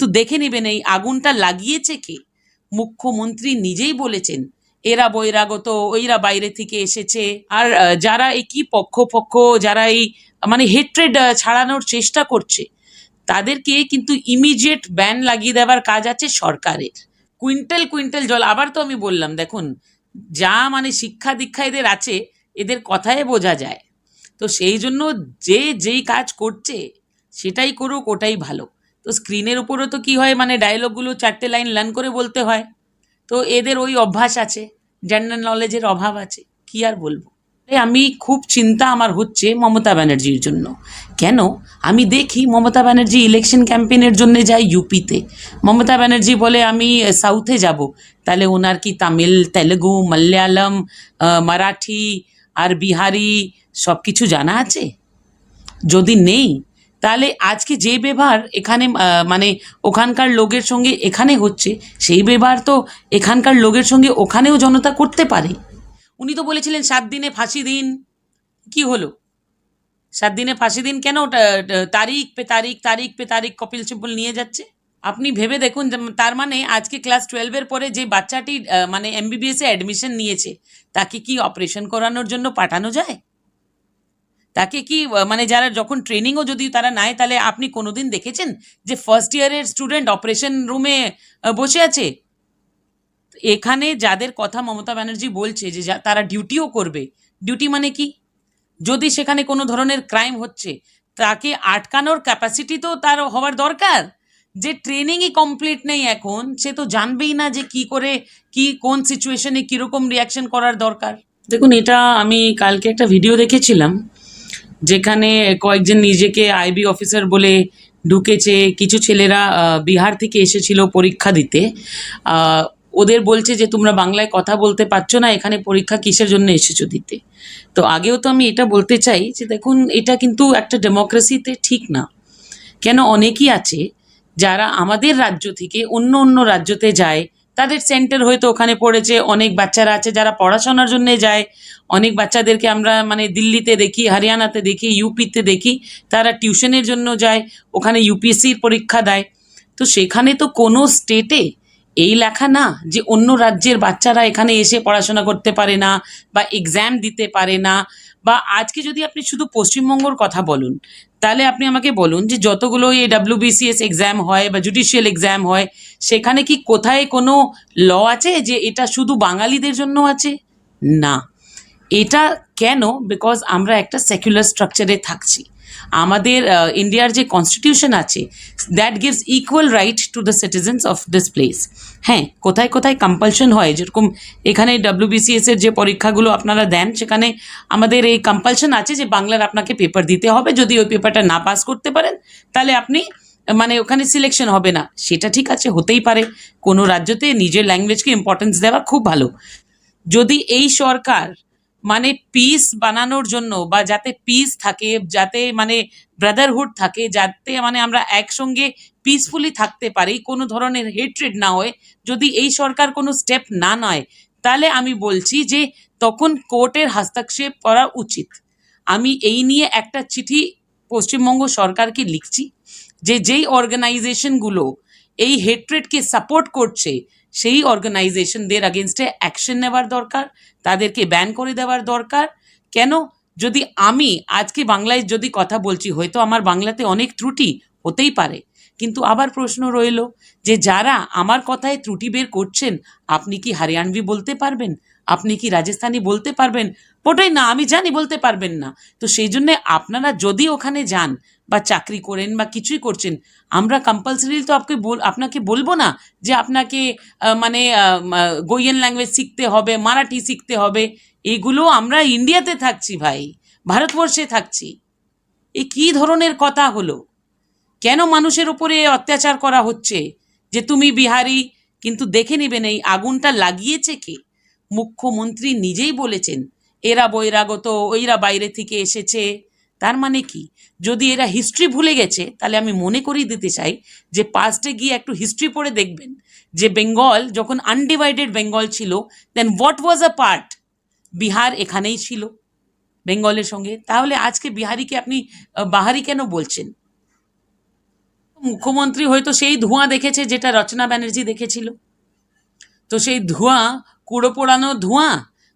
তো দেখে নেবেন, এই আগুনটা লাগিয়েছে কে? মুখ্যমন্ত্রী নিজেই বলেছেন, এরা বহিরাগত, ওইরা বাইরে থেকে এসেছে। আর যারা কি পক্ষ পক্ষ যারা এই মানে হেট্রেড ছাড়ানোর চেষ্টা করছে, তাদেরকে কিন্তু ইমিডিয়েট ব্যান লাগিয়ে দেওয়ার কাজ আছে সরকারের। কুইন্টাল কুইন্টাল জল, আবার তো আমি বললাম, দেখুন, যা মানে শিক্ষা দীক্ষা এদের আছে, এদের কথায় বোঝা যায়। তো সেই জন্য যে যেই কাজ করছে, সেটাই করুক, ওটাই ভালো। তো স্ক্রিনের উপরও তো কি হয় মানে ডায়লগগুলো চারটে লাইন লার্ন করে বলতে হয়। তো এদের ওই অভ্যাস আছে জেনারেল নলেজের অভাব আছে, কি আর বলব? আমি খুব চিন্তা আমার হচ্ছে মমতা ব্যানার্জির জন্য। কেন? আমি দেখি মমতা ব্যানার্জি ইলেকশন ক্যাম্পেনের জন্য যায় ইউপিতে মমতা ব্যানার্জি বলে, আমি সাউথে যাব। তাহলে ওনার কি তামিল, তেলেগু, মালয়ালম মারাঠি আর বিহারি সব কিছু জানা আছে? যদি নেই তাহলে আজকে যে ব্যবহার এখানে মানে ওখানকার লোকের সঙ্গে এখানে হচ্ছে, সেই ব্যবহার তো এখানকার লোকের সঙ্গে ওখানেও জনতা করতে পারে। উনি তো বলেছিলেন, সাত দিনে ফাঁসি দিন। কি হলো? সাত দিনে ফাঁসি দিন কেন? তারিখ পে তারিখ তারিখ পে তারিখ কপিল সিব্বল নিয়ে যাচ্ছে। আপনি ভেবে দেখুন তার মানে আজকে ক্লাস টুয়েলভের পরে যে বাচ্চাটি মানে এমবিবিএসে অ্যাডমিশন নিয়েছে, তাকে কি অপারেশন করানোর জন্য পাঠানো যায়? তাকে কি মানে যারা যখন ট্রেনিংও যদি তারা নেয়, তাহলে আপনি কোনোদিন দেখেছেন যে ফার্স্ট ইয়ারের স্টুডেন্ট অপারেশন রুমে বসে আছে? এখানে যাদের কথা মমতা ব্যানার্জি বলছে যে তারা ডিউটিও করবে। ডিউটি মানে কি? যদি সেখানে কোনো ধরনের ক্রাইম হচ্ছে, তাকে আটকানোর ক্যাপাসিটি তো তার হওয়ার দরকার। যে ট্রেনিংই কমপ্লিট নেই এখন, সে তো জানবেই না যে কি করে, কি, কোন সিচুয়েশনে কীরকম রিয়াকশন করার দরকার। দেখুন, এটা আমি কালকে একটা ভিডিও দেখেছিলাম। যেখানে কয়েকজন নিজেকে আইবি অফিসার বলে ঢুকেছে, কিছু ছেলেরা বিহার থেকে এসেছিল পরীক্ষা দিতে। ওদের বলছে যে, তোমরা বাংলায় কথা বলতে পারছ না, এখানে পরীক্ষা কিসের জন্য এসেছ দিতে? তো আগেও তো আমি এটা বলতে চাই যে, দেখুন, এটা কিন্তু একটা ডেমোক্রেসিতে ঠিক না। কেন অনেকেই আছে যারা আমাদের রাজ্য থেকে অন্য অন্য রাজ্যতে যায় তাদের সেন্টার হয়তো ওখানে পড়েছে, অনেক বাচ্চারা আছে যারা পড়াশোনার জন্যে যায়। অনেক বাচ্চাদেরকে আমরা মানে দিল্লিতে দেখি, হরিয়ানাতে দেখি ইউপিতে দেখি, তারা টিউশনের জন্য যায়, ওখানে ইউপিএসসির পরীক্ষা দেয়। তো সেখানে তো কোনো স্টেটে এই লেখা না যে অন্য রাজ্যের বাচ্চারা এখানে এসে পড়াশোনা করতে পারে না বা এক্সাম দিতে পারে না। বা আজকে যদি আপনি শুধু পশ্চিমবঙ্গর কথা বলুন তাহলে আপনি আমাকে বলুন যে যতগুলো এই ডাব্লিউবিসিএস এক্সাম হয় বা জুডিশিয়াল এক্সাম হয়, সেখানে কি কোথায় কোনো ল আছে যে এটা শুধু বাঙালিদের জন্য আছে? না। এটা কেন? বিকজ আমরা একটা সেকুলার স্ট্রাকচারে থাকছি। আমাদের ইন্ডিয়ার যে কনস্টিটিউশন আছে that gives equal right to the citizens of this place হ্যাঁ কোথায় কোথায় কম্পালশন হয়, যেরকম এখানে ডাব্লিউবিসিএস যে পরীক্ষাগুলো আপনারা দেন, সেখানে আমাদের এই কম্পালশন আছে যে বাংলার আপনাকে পেপার দিতে হবে, যদি ওই পেপারটা না পাস করতে পারেন, তাহলে আপনি মানে ওখানে সিলেকশন হবে না। সেটা ঠিক আছে, হতেই পারে। কোনো রাজ্যতে নিজের ল্যাঙ্গুয়েজকে ইম্পর্টেন্স দেওয়া খুব ভালো। যদি এই সরকার মানে পিস বানানোর জন্য বা যাতে পিস থাকে, যাতে মানে ব্রাদারহুড থাকে, যাতে মানে আমরা একসঙ্গে পিসফুলি থাকতে পারি, কোনো ধরনের হেট্রেড না হয়, যদি এই সরকার কোনো স্টেপ না নেয়, তাহলে আমি বলছি যে তখন কোর্টের হস্তক্ষেপ করা উচিত। আমি এই নিয়ে একটা চিঠি পশ্চিমবঙ্গ সরকারকে লিখছি যে যেই অর্গানাইজেশনগুলো এই হেট্রেডকে সাপোর্ট করছে সেই অর্গানাইজেশনদের আগেনস্টে অ্যাকশন নেওয়ার দরকার, তাদেরকে ব্যান করে দেওয়ার দরকার। কেন? যদি আমি আজকে বাংলায় যদি কথা বলছি, হয়তো আমার বাংলাতে অনেক ত্রুটি হতেই পারে। কিন্তু আবার প্রশ্ন রইল যে, যারা আমার কথায় ত্রুটি বের করছেন, আপনি কি হারিয়ানভি বলতে পারবেন? আপনি কি রাজস্থানি বলতে পারবেন? ওটাই না, আমি জানি বলতে পারবেন না। তো সেই জন্যে আপনারা যদি ওখানে যান বা চাকরি করেন বা কিছুই করছেন, আমরা কম্পালসারি তো আপনি বল, আপনাকে বলব না যে আপনাকে মানে গোয়েন ল্যাঙ্গুয়েজ শিখতে হবে, মারাঠি শিখতে হবে। এগুলো আমরা ইন্ডিয়াতে থাকছি ভাই, ভারতবর্ষে থাকছি। এ কী ধরনের কথা হলো? কেন মানুষের উপরে অত্যাচার করা হচ্ছে? যে তুমি বিহারি, কিন্তু দেখে নেবেন এই আগুনটা লাগিয়েছে কে? মুখ্যমন্ত্রী নিজেই বলেছেন, এরা বৈরাগত ওইরা বাইরে থেকে এসেছে। তার মানে কি? যদি এরা হিস্ট্রি ভুলে গেছে, তাহলে আমি মনে করিয়ে দিতে চাই যে পাস্টে গিয়ে একটু হিস্ট্রি পড়ে দেখবেন যে বেঙ্গল যখন আনডিভাইডেড বেঙ্গল ছিল then what was a part Bihar এখানেই ছিল বেঙ্গলের সঙ্গে। তাহলে আজকে বিহারিকে আপনি বাহারি কেন বলছেন? মুখ্যমন্ত্রী হয়তো সেই ধোঁয়া দেখেছে যেটা রচনা ব্যানার্জি দেখেছিল। তো সেই ধোঁয়া কুড়ো পোড়ানো ধোঁয়া?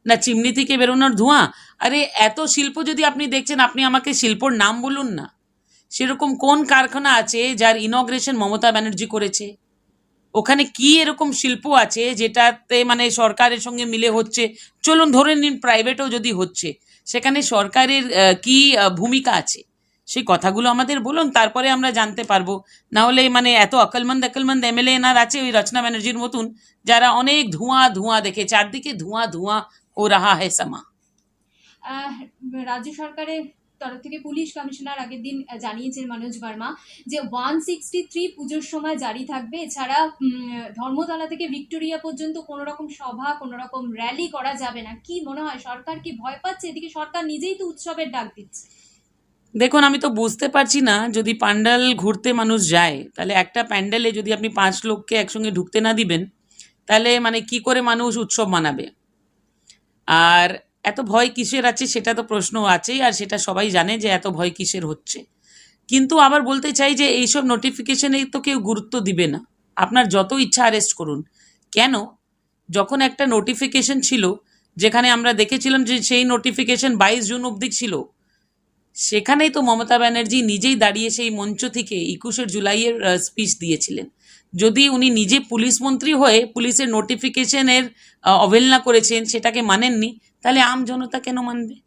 না, চিমনি থেকে বেরোনোর ধোঁয়া? আরে, এত শিল্প যদি আপনি দেখছেন, আপনি আমাকে শিল্পর নাম বলুন না। সেরকম কোন কারখানা আছে যার ইনগ্রেশন মমতা ব্যানার্জি করেছে? ওখানে কি এরকম শিল্প আছে যেটাতে মানে সরকারের সঙ্গে মিলে হচ্ছে? চলুন ধরে নিন প্রাইভেটও যদি হচ্ছে, সেখানে সরকারের কি ভূমিকা আছে? সেই কথাগুলো আমাদের বলুন, তারপরে আমরা জানতে পারব। না হলে মানে এত অকলমন্দ অকলমন্দ এমএলএ এনার আছে ওই রচনা ব্যানার্জির মতন, যারা অনেক ধোঁয়া ধোঁয়া দেখে, চারদিকে ধোঁয়া ধোঁয়া ও রাহা হে সমা। রাজ্য সরকারের তরফ থেকে পুলিশ কমিশনার আগের দিন জানিয়েছেন মনোজ ভার্মা যে ওয়ান সিক্সটি থ্রি পুজোর সময় জারি থাকবে। এছাড়া ধর্মতলা থেকে ভিক্টোরিয়া পর্যন্ত কোনো রকম সভা কোনো রকম র্যালি করা যাবে না। কি মনে হয়, সরকার কি ভয় পাচ্ছে? এদিকে সরকার নিজেই তো উৎসবের ডাক দিচ্ছে। দেখুন, আমি তো বুঝতে পারছি না, যদি প্যান্ডেল ঘুরতে মানুষ যায়, তাহলে একটা প্যান্ডেলে যদি আপনি পাঁচ লোককে একসঙ্গে ঢুকতে না দিবেন, তাহলে মানে কি করে মানুষ উৎসব মানাবে? আর এত ভয় কিসের আছে সেটা তো প্রশ্ন আছেই, আর সেটা সবাই জানে যে এত ভয় কিসের হচ্ছে। কিন্তু আবার বলতে চাই যে এইসব নোটিফিকেশনে তো কেউ গুরুত্ব দিবে না। আপনার যত ইচ্ছা অ্যারেস্ট করুন। কেন? যখন একটা নোটিফিকেশন ছিল, যেখানে আমরা দেখেছিলাম যে সেই নোটিফিকেশন বাইশ জুন অবধি ছিল সেখানেই তো মমতা ব্যানার্জি নিজেই দাঁড়িয়ে সেই মঞ্চ থেকে একুশে জুলাইয়ের স্পিচ দিয়েছিলেন। যদি উনি নিজে পুলিশ মন্ত্রী হয়ে পুলিশের নোটিফিকেশনের অবহেলনা করেছেন, সেটাকে মানেননি, তাহলে আম জনতা কেন মানবে?